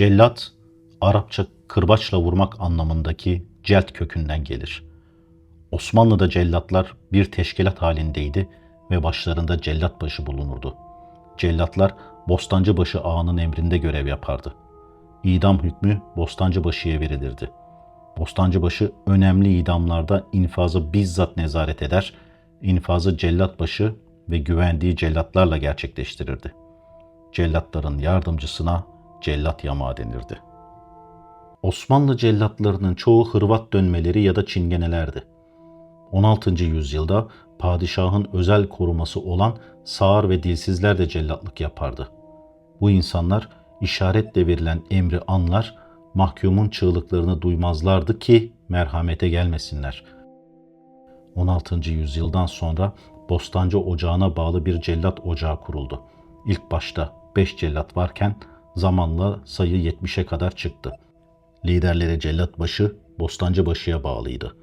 Cellat, Arapça kırbaçla vurmak anlamındaki celt kökünden gelir. Osmanlı'da cellatlar bir teşkilat halindeydi ve başlarında cellatbaşı bulunurdu. Cellatlar Bostancıbaşı ağanın emrinde görev yapardı. İdam hükmü Bostancıbaşı'ya verilirdi. Bostancıbaşı önemli idamlarda infazı bizzat nezaret eder, infazı cellatbaşı ve güvendiği cellatlarla gerçekleştirirdi. Cellatların yardımcısına cellat yamağı denirdi. Osmanlı cellatlarının çoğu Hırvat dönmeleri ya da çingenelerdi. 16. yüzyılda padişahın özel koruması olan sağır ve dilsizler de cellatlık yapardı. Bu insanlar işaretle verilen emri anlar, mahkumun çığlıklarını duymazlardı ki merhamete gelmesinler. 16. yüzyıldan sonra Bostancı Ocağı'na bağlı bir cellat ocağı kuruldu. İlk başta 5 cellat varken zamanla sayı 70'e kadar çıktı. Liderleri cellatbaşı Bostancıbaşı'ya bağlıydı.